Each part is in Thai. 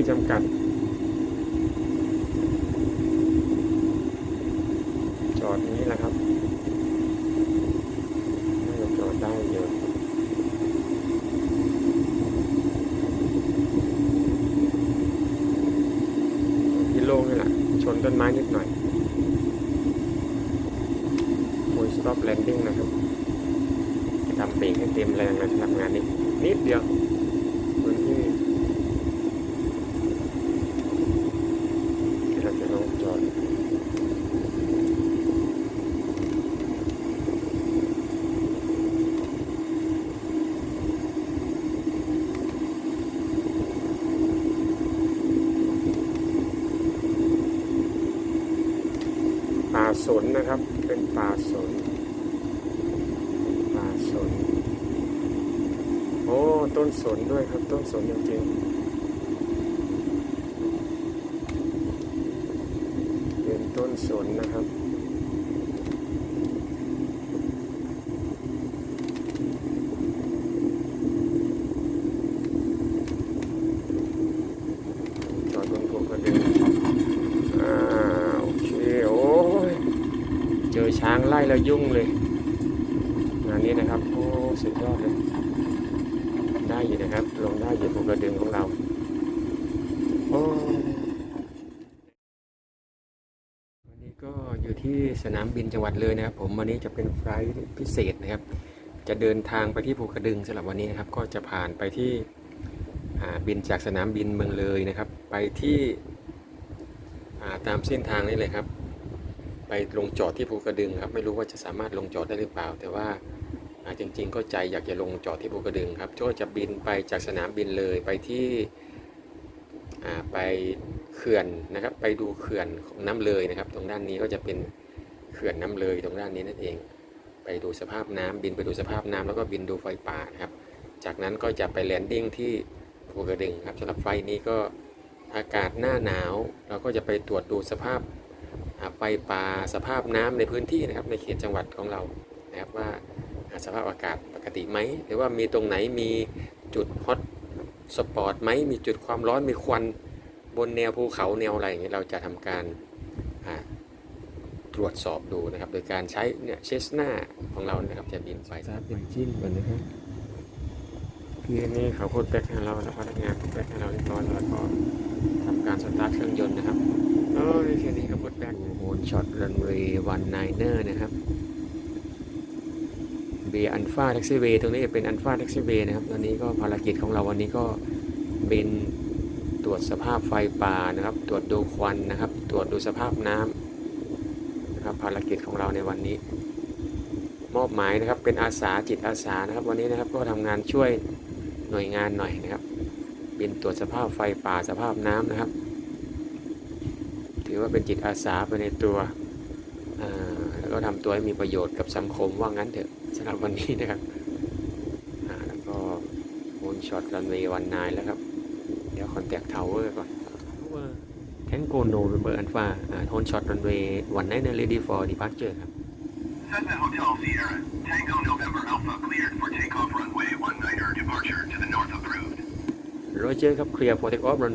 ที่จำกัด จอดนี้แหละครับน่าจะจอดได้เยอะที่โล่งนี่แหละ ชนต้นไม้นิดหน่อย full stop landing นะครับจะทำเบรกให้เต็มแรงเลยสำหรับงานนี้ นิดเดียวพื้นที่ที่เราจะลงจอด ป่าส นนะครับ เป็นป่าสนป่าสน โอ้ ต้นสนด้วยครับ ต้นสนจริงๆเป็นต้นสนนะครับ จอดบนภูกระดึงอ่า โอเค โอ้ย เจอช้างไล่แล้วยุ่งเลย งานนี้นะครับโอ้สุดยอดเลยได้อยู่นะครับ ลงได้อยู่ภูกระดึงของเราโอ้วันนี้ก็อยู่ที่สนามบินจังหวัดเลยนะครับ ผมวันนี้จะเป็นไฟล์พิเศษนะครับ จะเดินทางไปที่ภูกระดึงสำหรับวันนี้นะครับ ก็จะผ่านไปที่บินจากสนามบินเมืองเลยนะครับ ไปที่ตามเส้นทางนี้เลยครับ ไปลงจอดที่ภูกระดึงครับไม่รู้ว่าจะสามารถลงจอดได้หรือเปล่า แต่ว่าจริง ๆ ก็ใจอยากจะลงจอดที่ภูกระดึงครับก็จะบินไปจากสนามบินเลยไปที่ไปเขื่อนนะครับ ไปดูเขื่อนของน้ำเลยนะครับ ตรงด้านนี้ก็จะเป็นเขื่อนน้ำเลยตรงด้านนี้นั่นเอง ไปดูสภาพน้ำบินไปดูสภาพน้ำแล้วก็บินดูไฟป่านะครับ จากนั้นก็จะไปแลนดิ้งที่ภูกระดึงครับสำหรับไฟนี้ก็อากาศหน้าหนาว เราก็จะไปตรวจดูสภาพ ไฟป่าสภาพน้ำในพื้นที่นะครับในเขตจังหวัดของเรานะครับว่าอ่าสภาพอากาศปกติไหมหรือว่ามีตรงไหนมีจุดฮอตสปอตไหมมีจุดความร้อนมีควันบนแนวภูเขาแนวอะไรอย่างเงี้ยเราจะทำการอ่าตรวจสอบดูนะครับ โดยการใช้เนี่ยเชสนาของเรานะครับจะบินไปสตาร์ทเป็นจิ้นก่อนนะครับพี่นี่เขาพูดแบ็กให้เราแล้วพนักงานพูดแบ็กให้เราเรียบร้อยแล้วก็ทำการสตาร์ทเครื่องยนต์นะครับ โอ้ยแค่นี้ก็พูดแบ็กโหนช็อตรันเวย์วันไนเนอร์นะครับเบอันฟาแท็กซี่เวย์ตรงนี้เป็นอันฟาแท็กซี่เวย์นะครับตอนนี้ก็ภารกิจของเราวันนี้ก็เป็นตรวจสภาพไฟป่านะครับ ตรวจดูควันนะครับ ตรวจดูสภาพน้ำนะครับ ภารกิจของเราในวันนี้ มอบหมายนะครับเป็นอาสาจิตอาสานะครับ วันนี้นะครับก็ทำงานช่วยหน่วยงานหน่อยนะครับเป็นตรวจสภาพไฟป่าสภาพน้ำนะครับ อว่าเป็นจิตอาสาไปในตัวอ่าแล้วก็ทำตัวให้มีประโยชน์กับสังคมว่างั้นเถอะสำหรับวันนี้นะครับอ่าแล้วก็โอนช็อตรันเวย์วันนายแล้วครับ เดี๋ยวคอนแทคทาวเวอร์ก่อนแทงโกโนเบอร์อันฟาโอนช็อตรันเวย์วันไนเนอร์เรดี้ฟอร์ดีพาร์เจอร์ครับ Cessna Hotel Sierra, Tango November Alpha cleared for takeoff runway 19er departure to the north approved. โรเจอร์ครับเคลียร์โปรเทคออฟรัน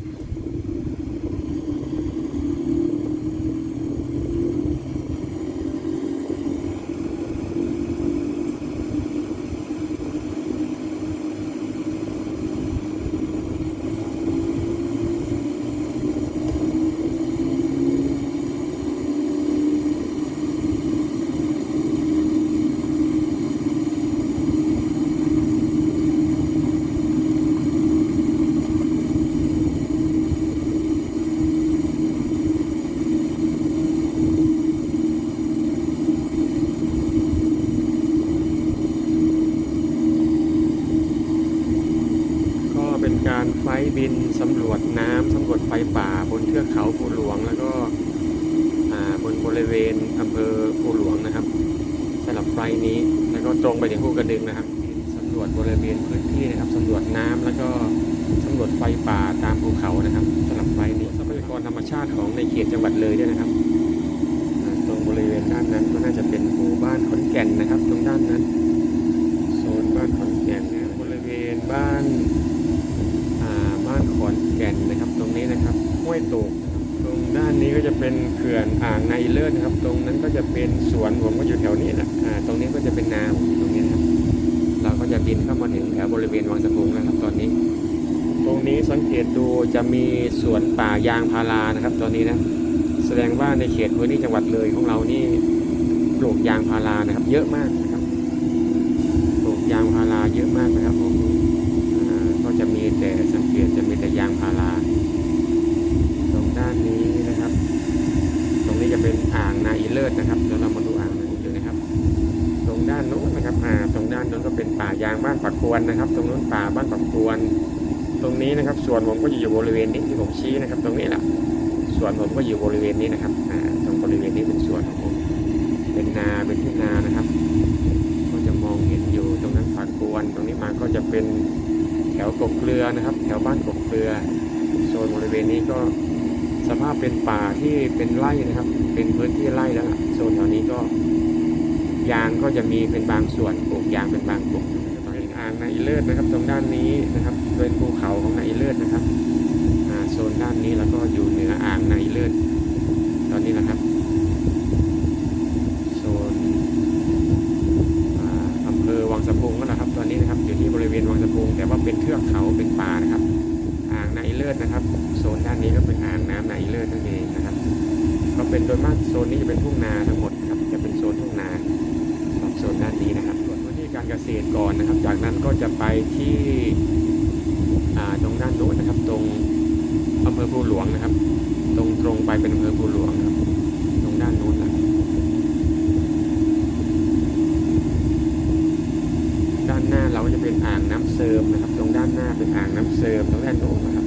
บินสำรวจน้ำสำรวจไฟป่าบนเทือกเขาภูหลวง แล้วก็บนบริเวณอำเภอภูหลวงนะครับสำหรับไฟนี้แล้วก็ตรงไปถึงภูกระดึงนะครับสำรวจบริเวณพื้นที่นะครับสำรวจน้ำแล้วก็สำรวจไฟป่าตามภูเขานะครับสำหรับไฟนี้ทรัพยากรธรรมชาติของในเขตจังหวัดเลยด้วยนะครับตรงบริเวณด้านนั้นก็น่าจะเป็นหมู่บ้านขอนแก่นนะครับ ตรงด้านนั้นโซนบ้านขอนแก่นนะบริเวณบ้าน ตรงด้านนี้ก็จะเป็นเขื่อนอ่างในเลิศนะครับ ตรงนั้นก็จะเป็นสวนผมก็อยู่แถวนี้นะอ่าตรงนี้ก็จะเป็นนาผมอยู่ตรงนี้นะครับเราก็จะบินเข้ามาถึงแถวบริเวณวังสะพุงแล้วครับตอนนี้ ตรงนี้สังเกตดูจะมีสวนป่ายางพารานะครับ ตอนนี้นะแสดงว่าในเขตพื้นที่จังหวัดเลยของเรานี่ปลูกยางพารานะครับ เยอะมาก วนนะครับ ตรงโน้นป่าบ้านปักกวน ตรงนี้นะครับ ส่วนผมก็อยู่บริเวณนี้ที่ผมชี้นะครับ ตรงนี้แหละส่วนผมก็อยู่บริเวณนี้นะครับตรงบริเวณนี้เป็นส่วนของผมเป็นนาเป็นที่นานะครับ ก็จะมองเห็นอยู่ตรงนั้นปากกวน ตรงนี้มาก็จะเป็นแถวกบเกลือนะครับ แถวบ้านกบเกลือโซนบริเวณนี้ก็สภาพเป็นป่าที่เป็นไร่นะครับ เป็นพื้นที่ไร่แล้วโซนแถวนี้ก็ยางก็จะมีเป็นบางส่วนปลูกยางเป็นบางกลุ่ม นางนอิเลิศนะครับ ตรงด้านนี้นะครับเป็นภูเขาของนาอิเลิศนะครับโซนด้านนี้แล้วก็อยู่เหนืออ่างในเลือดตอนนี้นะครับโซนอ่าอำเภอวังสะพุงนั่นละครับ ตอนนี้นะครับอยู่ที่บริเวณวังสะพุงแต่ว่าเป็นเทือกเขาเป็นป่านะครับ อ่างในเลือดนะครับโซนด้านนี้ก็เป็นอ่างน้ำในเลือดนั่นเองนะครับ ก็เป็นโดยมากโซนนี้จะเป็นทุ่งนาทั้งหมด การเกษตรก่อนนะครับ จากนั้นก็จะไปที่ตรงด้านโน้นนะครับ ตรงอำเภอภูหลวงนะครับ ตรงตรงไปเป็นอำเภอภูหลวงครับ ตรงด้านโน้นนะด้านหน้าเราก็จะเป็นอ่างน้ำเสริมนะครับ ตรงด้านหน้าเป็นอ่างน้ำเสริมตรงด้านโน้นนะครับ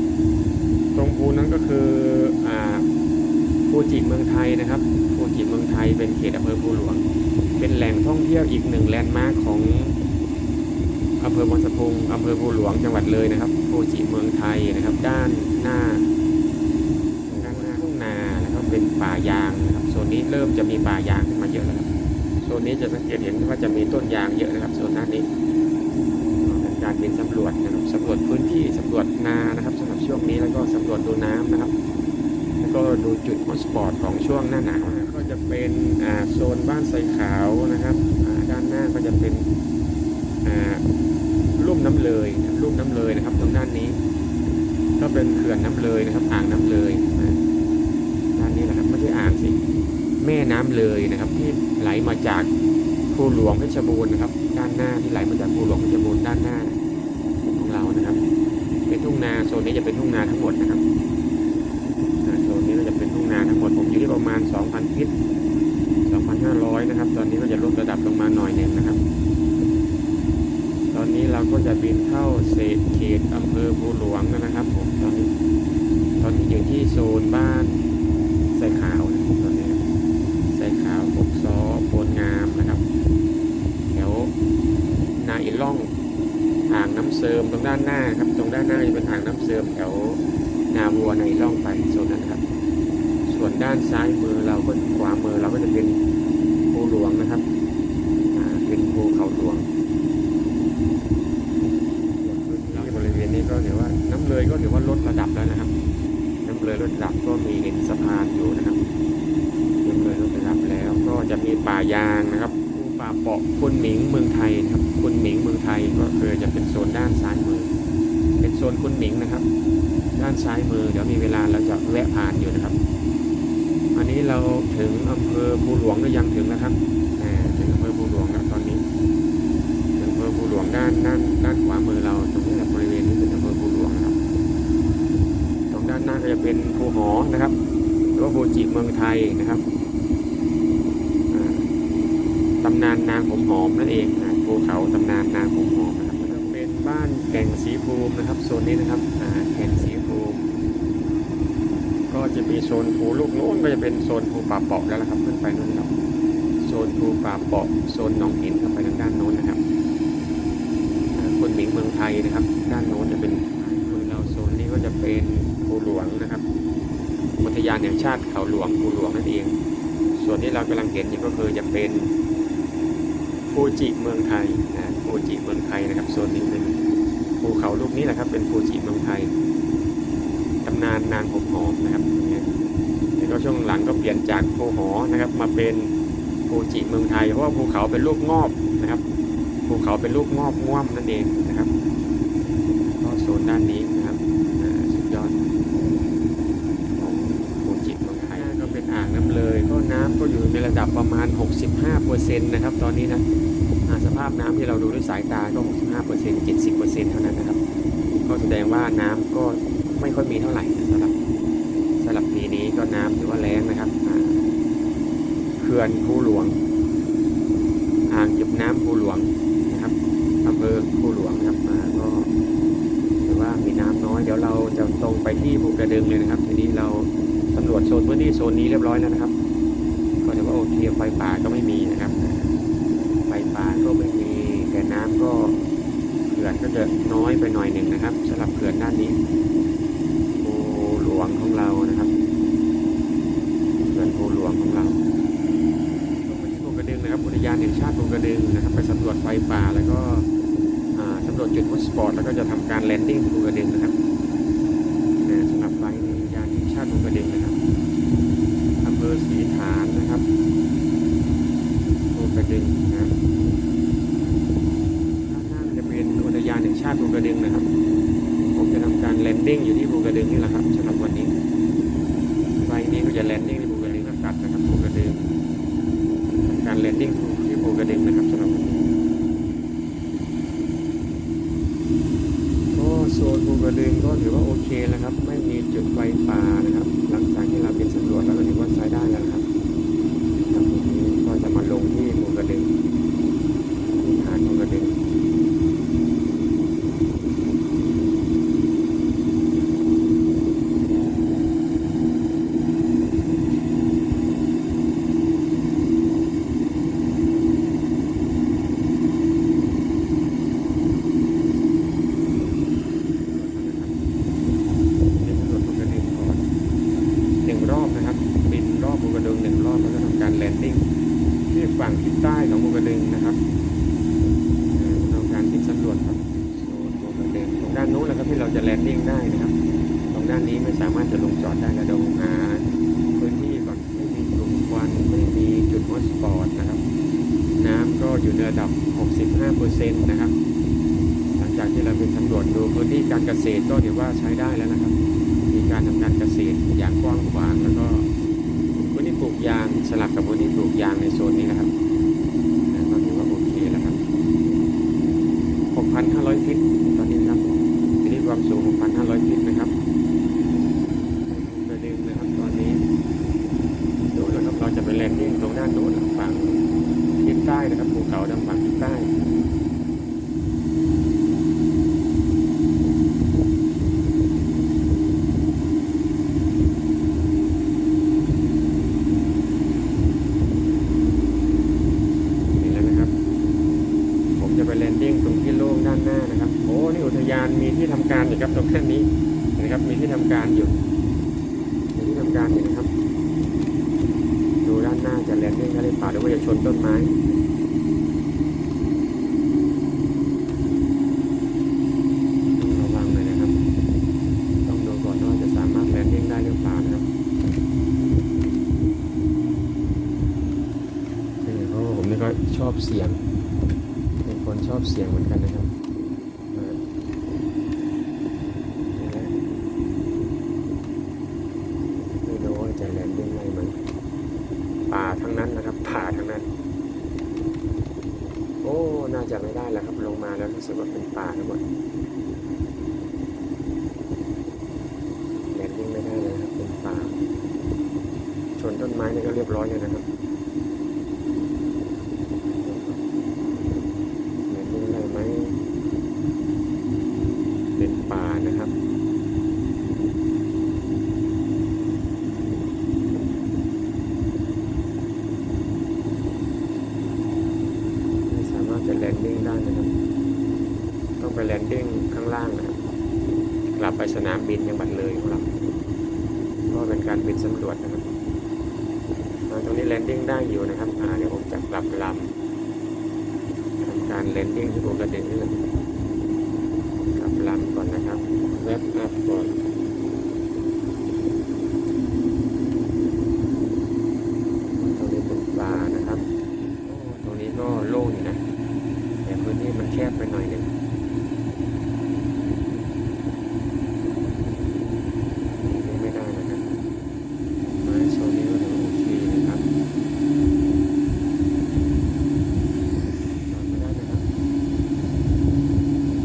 ตรงภูนั้นก็คืออ่าฟูจิเมืองไทยนะครับฟูจิเมืองไทยเป็นเขตอำเภอภูหลวง เป็นแหล่งท่องเที่ยวอีกหนึ่งแลนด์มาร์คของอำเภอวังสะพุงอำเภอภูหลวงจังหวัดเลยนะครับฟูจิเมืองไทยนะครับ ด้านหน้าด้านหน้าทุ่งนาแล้วก็เป็นป่ายางนะครับโซนนี้เริ่มจะมีป่ายางขึ้นมาเยอะแล้วครับโซนนี้จะสังเกตเห็นว่าจะมีต้นยางเยอะนะครับโซนด้านนี้เป็นการบินสำรวจนะครับสำรวจพื้นที่สำรวจนานะครับสำหรับช่วงนี้แล้วก็สำรวจดูน้ำนะครับ ก็ดูจุดฮอตสปอตของช่วงหน้าหนาวก็จะเป็นโซนบ้านไทรขาวนะครับด้านหน้าก็จะเป็นลุ่มน้ำเลยลุ่มน้ำเลยนะครับตรงด้านนี้ ก็เป็นเขื่อนน้ำเลยนะครับ อ่างน้ำเลยด้านนี้แหละครับไม่ใช่อ่างสิแม่น้ำเลยนะครับ ที่ไหลมาจากภูหลวงเพชรบูรณ์นะครับ ด้านหน้าที่ไหลมาจากภูหลวงเพชรบูรณ์ด้านหน้าของเรานะครับ เป็นทุ่งนาโซนนี้จะเป็นทุ่งนาทั้งหมดนะครับ 2,000ฟิต2,500 นะครับ ตอนนี้ก็จะลดระดับลงมาหน่อยหนึ่งนะครับ ตอนนี้เราก็จะบินเข้าเศษเขตอำเภอภูหลวงนะครับผมตอนนี้ ตอนนี้อยู่ที่โซนบ้านใส่ขาวนะครับตอนนี้ใส่ขาวปกซอโพนงามนะครับ แถวนาอินล่องอ่างน้ำเสริมตรงด้านหน้าครับ ตรงด้านหน้าจะเป็นอ่างน้ำเสริมแถวนาวัวในล่องไปโซนนั้นครับ ด้านซ้ายมือเราก็ขวามือเราก็จะเป็นภูหลวงนะครับเป็นภูเขาหลวงที่บริเวณนี้ก็ถือว่าน้ำเลยก็ถือว่าลดระดับแล้วนะครับ น้ำเลยลดระดับก็มีเห็นสะพานอยู่นะครับน้ำเลยลดระดับแล้วก็จะมีป่ายางนะครับภูป่าเปาะคุณหมิงเมืองไทยครับคุณหมิงเมืองไทยก็คือจะเป็นโซนด้านซ้ายมือ เป็นโซนคุณหมิงนะครับ ด้านซ้ายมือเดี๋ยวมีเวลาเราจะแวะผ่านอยู่นะครับ อันนี้เราถึงอำเภอภู หลวงหรือยังถึงนะครับถึงอำเภอภูหลวงแล้วตอนนี้อำเภอภูหลวงด้านด้านด้านขวามือเราตรงนี้แหละบริเวณนี้เป็นอำเภอภูหลวงนะครับ ตรงด้านหน้าก็จะเป็นภูหอนะครับหรือว่าภูจิเมืองไทยนะครับตำนานนางผมหอมนั่นเองภูเขาตำนานนางผมหอมนะครับเป็นบ้านแก่งสีภูมินะครับโซนนี้นะครับอ่าแก่งสีภูมิ ก็ จะมีโซนภูลูกโน้นก็จะเป็นโซนภูป่าเปาะแล้วละครับขึ้นไปนู้นครับโซนภูป่าเปาะโซนหนองหินเข้าไปทางด้านโน้นนะครับคุณหมิงเมืองไทยนะครับ ด้านโน้นจะเป็นคุณเราโซนนี้ก็จะเป็นภูหลวงนะครับอุทยานแห่งชาติเขาหลวงภูหลวงนั่นเอง ส่วนที่เรากำลังเห็นอยู่ก็คือจะเป็นฟูจิเมืองไทยนะฟูจิเมืองไทยนะครับโซนนี้เป็นภูเขาลูกนี้แหละครับเป็นฟูจิเมืองไทยตำนานนางผมหอมนะครับ ล้วก็ก็ช่วงหลังก็เปลี่ยนจากภูหอนะครับ มาเป็นภูจิเมืองไทย เพราะว่าภูเขาเป็นรูปงอบนะครับ ภูเขาเป็นรูปงอบง่วมนั่นเองนะครับก็โซนด้านนี้นะครับสุดยอดของภูจิเมืองไทยก็เป็นอ่างน้ำเลย ก็น้ำก็อยู่ในระดับประมาณ 65%นะครับ ตอนนี้นะสภาพน้ำที่เราดูด้วยสายตาก็ 65% 70%เท่านั้นนะครับ ก็แสดงว่าน้ำก็ไม่ค่อยมีเท่าไหร่นะสำหรับ นี้ก็น้ำถือว่าแรงนะครับเขื่อนภูหลวง อ่างเก็บน้ำภูหลวงนะครับอำเภอภูหลวงครับก็ถือว่ามีน้ำน้อย เดี๋ยวเราจะตรงไปที่ภูกระดึงเลยนะครับ ทีนี้เราสำรวจโซนพื้นที่โซนนี้เรียบร้อยแล้วนะครับ ก็ถือว่าโอเคไฟป่าก็ไม่มีนะครับ ไฟป่าก็ไม่มีแต่น้ำก็เขื่อนก็จะน้อยไปหน่อยหนึ่งนะครับสำหรับเขื่อนด้านนี้ภูหลวงของเรานะครับ ขอนภูหลวงเราลงไปที่ภูกระดึงนะครับอุทยานแห่งชาติภูกระดึงนะครับ ไปสำรวจไฟป่าแล้วก็สำรวจจุดฮอตสปอตแล้วก็จะทำการแลนดิ้งภูกระดึงนะครับสำหรับไฟในอุทยานแห่งชาติภูกระดึงนะครับอำเภอศรีฐานนะครับภูกระดึงนะครับด้านหน้าจะเป็นอุทยานแห่งชาติภูกระดึงนะครับผมจะทำการแลนดิ้งอยู่ที่ภูกระดึงนี่แหละครับสำหรับวันนี้ไฟนี้ก็จะแลนดิ้งที่ กระดึงอากาศนะครับภูกระดึงการเลนดิ้งที่ภูกระดึงนะครับสำหรับวันนี้ก็โซนภูกระดึงก็ถือว่าโอเคแล้วครับ ไม่มีจุดไฟป่านะครับ หลังจากที่เราเป็นสำรวจแล้วก็ถือว่าใช้ได้แล้วนะครับครับวันนี้ก็จะมาลงที่ภูกระดึงที่ฐานภูกระดึงเล่นสำรวจภูกระดึงก่อนหนึ่งรอบนะครับ บินรอบภูกระดึงหนึ่งรอบแล้วก็ทำการแลนดิ้งที่ ฝั่งทิศใต้ของภูกระดึงนะครับเอ่อทำการบินสำรวจครับโซนภูกระดึงตรงด้านนู้นแหละครับที่เราจะแลนดิ้งได้นะครับ ตรงด้านนี้ไม่สามารถจะลงจอดได้แล้วเดี๋ยวหาพื้นที่ก่อนไม่มีกลุ่มควันไม่มีจุดฮอสปอร์ตนะครับ น้ำก็อยู่ในระดับ 65%นะครับ หลังจากที่เราเป็นสำรวจดูพื้นที่การเกษตรก็ถือว่าใช้ได้แล้วนะครับ มีการทำการเกษตรอย่างกว้างขวางแล้วก็พื้นที่ปลูกยาง สลับกับวันนี้ปลูกยางในโซนนี้นะครับนะก็ถือว่าโอเคแล้วครับ 6,500 ฟิตตอนนี้นะครับทีนี้ความสูง 6,500 ฟิตนะครับประดึงนะครับตอนนี้ดูนะครับเราจะไปแลนดิ้งตรงด้านโน้นฝั่งทิศใต้นะครับภูเขาดังฝั่งทิศใต้ นี่แล้วนะครับ ผมจะไปแลนดิ้งตรงที่โล่งด้านหน้านะครับ โอ้ นี่อุทยานมีที่ทำ การอยู่ครับตรงแค่นี้นะครับ มีที่ทำการอยู่มีที่ทำการอยู่นะครับ ดูด้านหน้าจะแลนดิ้งได้หรือเปล่าหรือว่าจะชนต้นไม้ระวังหน่อยนะครับต้องดูก่อนว่าจะสามารถแลนดิ้งได้หรือเปล่านะครับเออผมนี่ก็ชอบเสียงเป็นคนชอบเสียงเหมือนกันนะครับเออนี่แหละไม่รู้ว่าจะแลนดิ้งได้ไหมป่าทั้งนั้นนะครับ ป่าทั้งนั้น โอ้ น่าจะไม่ได้แล้วครับ ลงึกว่าเป็นป่าทั้งหมดแดดนิ่งไม่ได้เลยครับเป็นป่า ชนต้นไม้นี่ก็เรียบร้อยเลยนะครับ เห็นอะไรไหมเป็นป่านะครับ ไม่สามารถจะแลนดิ้งได้นะครับ ต้องไปแลนดิ้งข้างล่างนะครับ ก ลับไปสนามบินจังหวัดเลยของเราก็เป็นการบินสำรวจนะครับอ่าตรงนี้แลนดิ้งได้อยู่นะครับเดี๋ยวผมจะกลับลำทำการแลนดิ้งที่ผมกระดึงนี่แหละกลับลำก่อนนะครับแวบอัพก่อน โล่งอยู่นะ แต่พื้นที่มันแคบไปหน่อยหนึงนี่ไม่ได้นะครับไม้โซนนี้ก็ถือว่าโอเคนะครับจอดไม่ได้นะครับ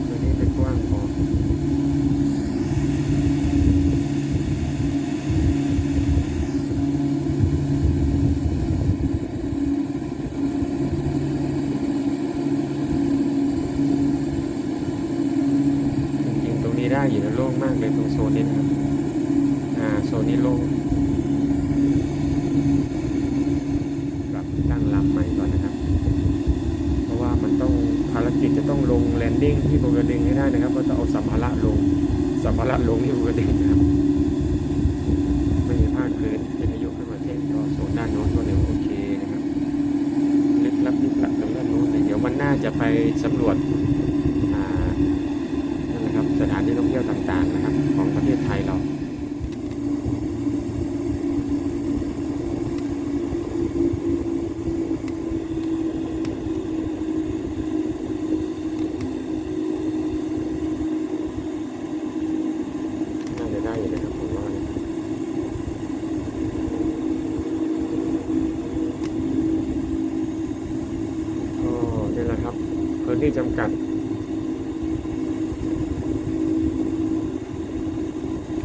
พื้นที่เป็นกว้างพอ จริงๆ ตรงนี้ได้อยู่นะโล่งมาก เลยตรงโซนนี้นะครับ อ่า โซนนี้โล่งปรับตั้งลำใหม่ก่อนนะครับ เพราะว่ามันต้องภารกิจจะต้องลงแลนดิ้งที่บูกระดึงให้ได้นะครับ ก็จะเอาสัมภาระลง สัมภาระลงที่บูกระดึงนะครับไม่มีภาคพื้นวิทยุขึ้นมาแจ้งก็โซนด้านโน้นก็เลยโอเคนะครับลึกลับลึกลับตรงด้านโน้นเลยเดี๋ยวมันน่าจะไปสำรวจ อ่า นั่นนะครับสถานที่ท่องเที่ยวต่างๆนะครับ ของประเทศไทยเรา น่าจะได้อยู่นะครับผมว่านะก็นี่แหละครับพื้น ที่จำกัด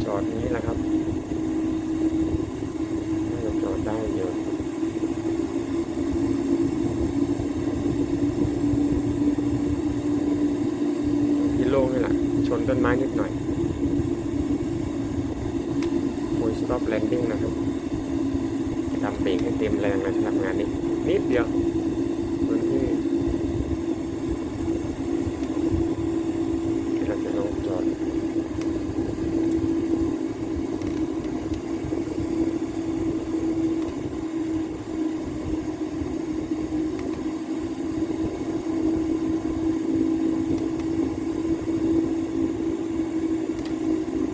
จอดนี้แหละครับน่าจะจอดได้เยอะที่โล่งนี่แหละ ชนต้นไม้นิดหน่อย full stop landing นะครับจะทำเบรกให้เต็มแรงเลยสำหรับงานนี้ นิดเดียวพื้นที่ที่เราจะลงจอด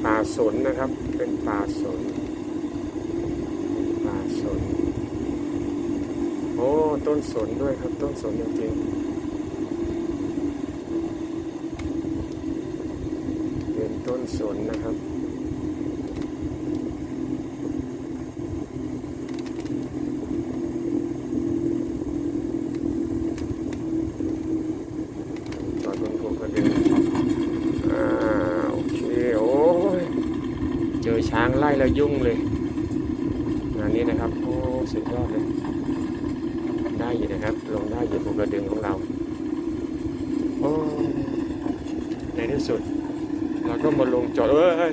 ป่าสนนะครับ เป็นป่าสน ป่าสน โอ้ ต้นสนด้วยครับ ต้น สนจริงๆ เป็นต้นสนนะครับจอดบนภูกระดึงอ่าโอเคโอ้ยเจอช้างไล่แล้วยุ่งเลยงานนี้นะครับ โอ้ สุดยอดเลย อยู่นะครับ ลงได้อยู่ภูกระดึงของเราโอ้ในที่สุด เราก็มาลงจอดเอ้ยเอ้ย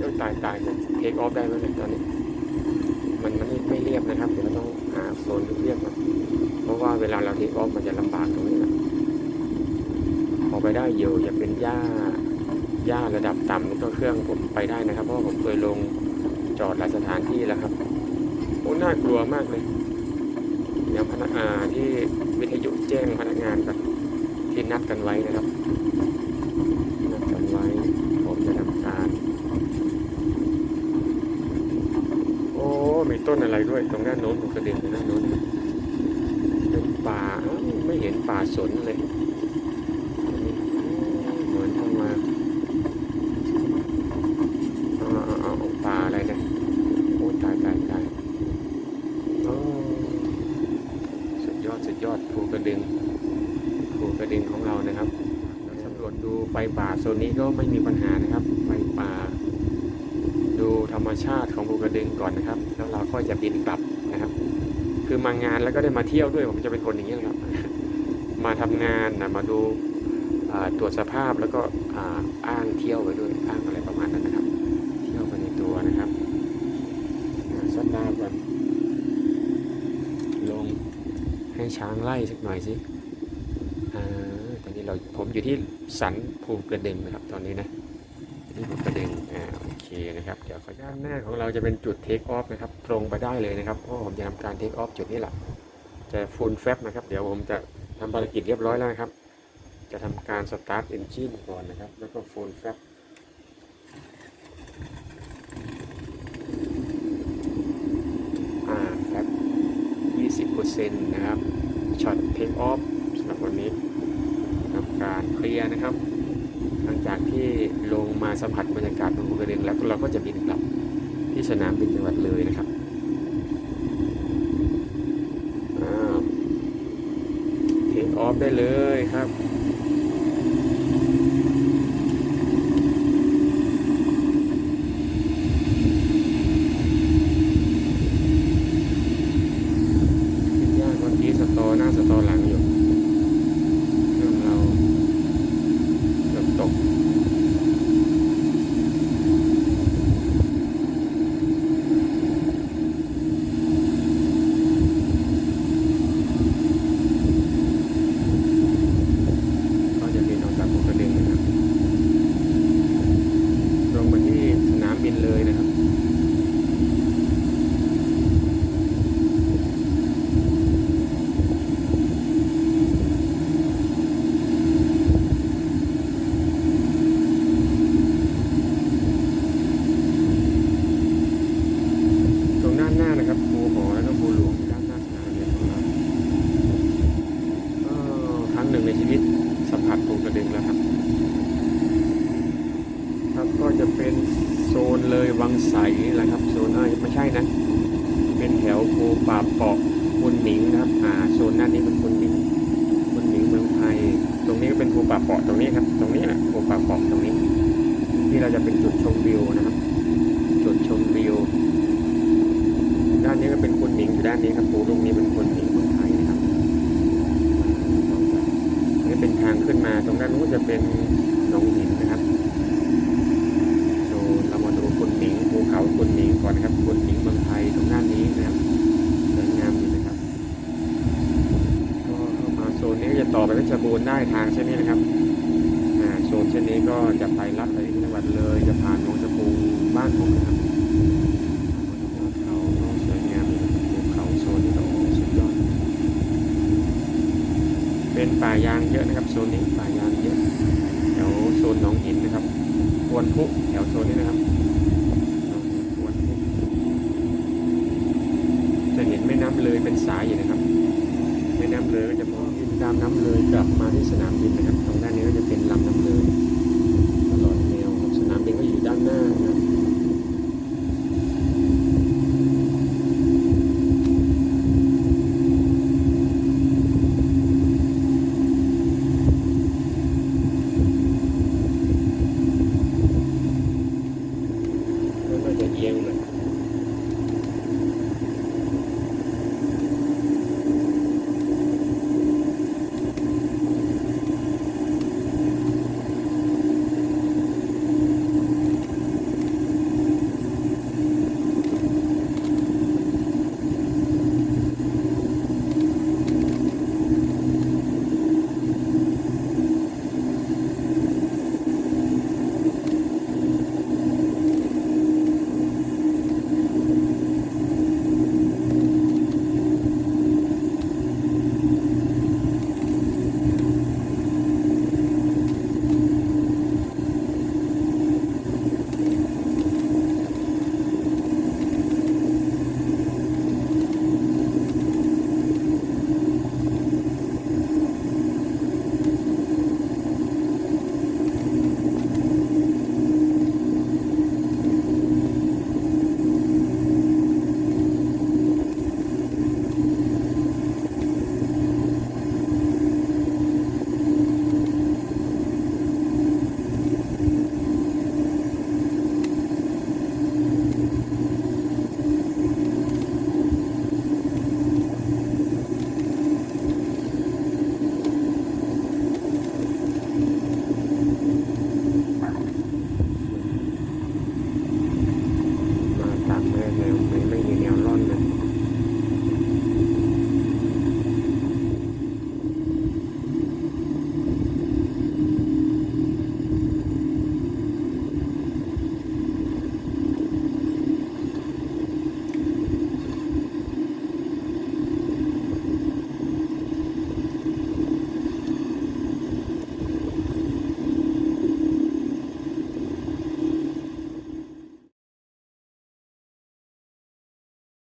เอ้ยตายตายเทคออฟได้ไหมเนี่ยตอนนี้ มันมันไม่เรียบนะครับ เดี๋ยวต้องหาโซนเรียบๆนะเพราะว่าเวลาเราเทคออฟมันจะลำบากตรงนี้นะพอไปได้อยู่อย่าเป็นหญ้าหญ้าระดับต่ำนี่ก็เครื่องผมไปได้นะครับ เพราะผมเคยลงจอดหลายสถานที่แล้วครับโอ้น่ากลัวมากเลย เดี๋ยวพนักงานที่วิทยุแจ้งพนักงานกันที่นัดกันไว้นะครับนัดกันไว้ ผมจะทำการ โอ้มีต้นอะไรด้วยตรงด้านโน้นผมกระเด็นไปด้านโน้นเป็นป่าไม่เห็นป่าสนเลยเหมือนเข้ามา เอาเอาเอาเอาปลาอะไรเนี่ยโอ้ตายตายตายโอ้สุดยอดสุดยอดภูกระดึงภูกระดึงของเรานะครับเราสำรวจดูไฟป่าโซนนี้ก็ไม่มีปัญหานะครับ ไฟป่า ดูธรรมชาติของภูกระดึงก่อนนะครับ แล้วเราค่อยจะบินกลับนะครับ คือมางาน แล้วก็ได้มาเที่ยวด้วยผมจะเป็นคนอย่างนี้แหละครับ มาทำงานนะมาดูตรวจสภาพแล้วก็อ,อ้างเที่ยวไปด้วยอ้างอะไรประมาณนั้นนะครับ เที่ยวไปในตัวนะครับอ่าสัดดาวก่อนลงให้ช้างไล่สักหน่อยสิอ่าตอนนี้เราผมอยู่ที่สันภูกระเดึงนะครับตอนนี้นะที่ภูกระเดึงอ่าโอเคนะครับเดี๋ยวขอด้านหน้าของเราจะเป็นจุดเทคออฟนะครับ ตรงไปได้เลยนะครับเพราะผมจะทำการเทคออฟจุดนี้แหละ จะฟูลแฟบนะครับ เดี๋ยวผมจะทำภารกิจเรียบร้อยแล้วนะครับ จะทำการสตาร์ทเอนจินก่อนนะครับ แล้วก็ฟูลแฟบแฟบ20%นะครับช็อตเทคออฟสำหรับวันนี้ทำการเคลียร์นะครับ หลังจากที่ลงมาสัมผัสบรรยากาศบนภูกระดึงแล้วเราก็จะบินกลับที่สนามบินจังหวัดเลยนะครับ อบได้เลยครับึ้นมา ตรงด้านนู้นจะเป็นหนองหินนะครับโซเรามาดูคนหนิงภูเขาคนหนิงก่อนนะครับคนหนิงเมืองไทยตรงด้านนี้นะครับสวยงามดีนะครับ ก็เข้ามาโซนนี้จะต่อไปเพชรบูรณ์ได้ทางใช่ไหม ษายอยู่นะครับแม่น้ำเลยก็จะมองเห็นตามน้ำเลยกลับมาที่สนามบิน